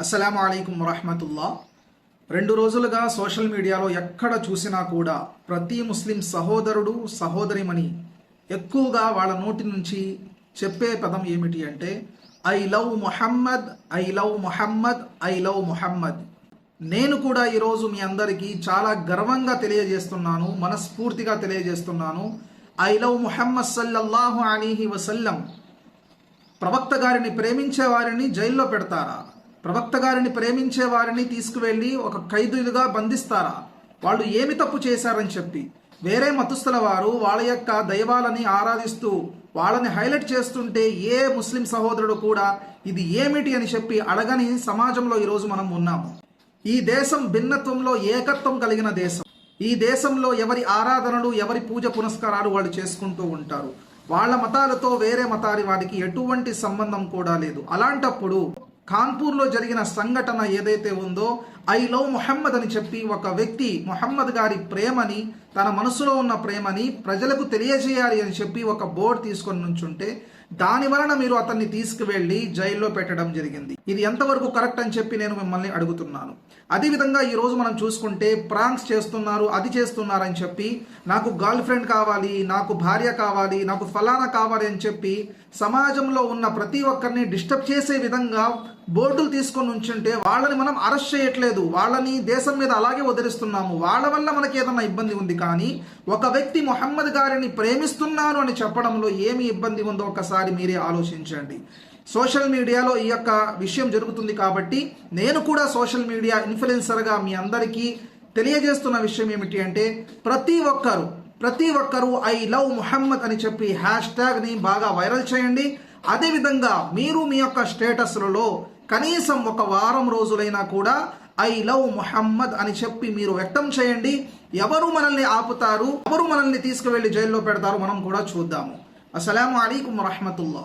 అస్సలం అయికం వరహమతుల్లా. రెండు రోజులుగా సోషల్ మీడియాలో ఎక్కడ చూసినా కూడా ప్రతి ముస్లిం సహోదరుడు సహోదరిమని ఎక్కువగా వాళ్ళ నోటి నుంచి చెప్పే పదం ఏమిటి అంటే I love Mohammed I love Mohammed I love Mohammed. నేను కూడా ఈరోజు మీ అందరికీ చాలా గర్వంగా తెలియజేస్తున్నాను మనస్ఫూర్తిగా తెలియజేస్తున్నాను. ఐ లవ్ మొహమ్మద్ సల్లల్లాహు అలీహి వసల్లం. ప్రవక్త గారిని ప్రేమించే వారిని జైల్లో పెడతారా? ప్రవక్త గారిని ప్రేమించే వారిని తీసుకువెళ్ళి ఒక ఖైదులుగా బంధిస్తారా? వాళ్ళు ఏమి తప్పు చేశారని చెప్పి. వేరే మతుస్తుల వారు వాళ్ళ యొక్క దైవాలని ఆరాధిస్తూ వాళ్ళని హైలైట్ చేస్తుంటే ఏ ముస్లిం సహోదరుడు కూడా ఇది ఏమిటి అని చెప్పి అడగని సమాజంలో ఈరోజు మనం ఉన్నాము. ఈ దేశం భిన్నత్వంలో ఏకత్వం కలిగిన దేశం. ఈ దేశంలో ఎవరి ఆరాధనలు ఎవరి పూజ పునస్కారాలు వాళ్ళు చేసుకుంటూ ఉంటారు. వాళ్ళ మతాలతో వేరే మతారి వారికి ఎటువంటి సంబంధం కూడా లేదు. అలాంటప్పుడు కాన్పూర్లో జరిగిన సంఘటన ఏదైతే ఉందో ఐ లవ్ మొహమ్మద్ అని చెప్పి ఒక వ్యక్తి మొహమ్మద్ గారి ప్రేమని తన మనసులో ఉన్న ప్రేమని ప్రజలకు తెలియజేయాలి అని చెప్పి ఒక బోర్డు తీసుకొని నుంచుంటే దాని వలన మీరు అతన్ని తీసుకువెళ్ళి జైల్లో పెట్టడం జరిగింది. ఇది ఎంతవరకు కరెక్ట్ అని చెప్పి నేను మిమ్మల్ని అడుగుతున్నాను. అదేవిధంగా ఈ రోజు మనం చూసుకుంటే ప్రాంక్స్ చేస్తున్నారు అది చేస్తున్నారు అని చెప్పి నాకు గర్ల్ ఫ్రెండ్ కావాలి నాకు భార్య కావాలి నాకు ఫలానా కావాలి అని చెప్పి సమాజంలో ఉన్న ప్రతి ఒక్కరిని డిస్టర్బ్ చేసే విధంగా బోర్డులు తీసుకొని ఉంచుంటే వాళ్ళని మనం అరెస్ట్ చేయట్లేదు. వాళ్ళని దేశం మీద అలాగే వదిలిస్తున్నాము వాళ్ళ వల్ల మనకి ఏదైనా ఇబ్బంది ఉంది కానీ ఒక వ్యక్తి మొహమ్మద్ గారిని ప్రేమిస్తున్నాను అని చెప్పడంలో ఏమి ఇబ్బంది ఉందో ఒకసారి మీరే ఆలోచించండి. సోషల్ మీడియాలో ఈ యొక్క విషయం జరుగుతుంది కాబట్టి నేను కూడా సోషల్ మీడియా ఇన్ఫ్లుయెన్సర్గా మీ అందరికీ తెలియజేస్తున్న విషయం ఏమిటి అంటే ప్రతి ఒక్కరు ప్రతి ఒక్కరూ ఐ లవ్ ముహమ్మద్ అని చెప్పి హ్యాష్ ట్యాగ్ని బాగా వైరల్ చేయండి. అదేవిధంగా మీరు మీ యొక్క స్టేటస్లలో కనీసం ఒక వారం రోజులైనా కూడా ఐ లవ్ మొహమ్మద్ అని చెప్పి మీరు వ్యక్తం చేయండి. ఎవరు మనల్ని ఆపుతారు? ఎవరు మనల్ని తీసుకువెళ్ళి జైల్లో పెడతారు? మనం కూడా చూద్దాము. అస్సలం అయికం వరహమతుల్లా.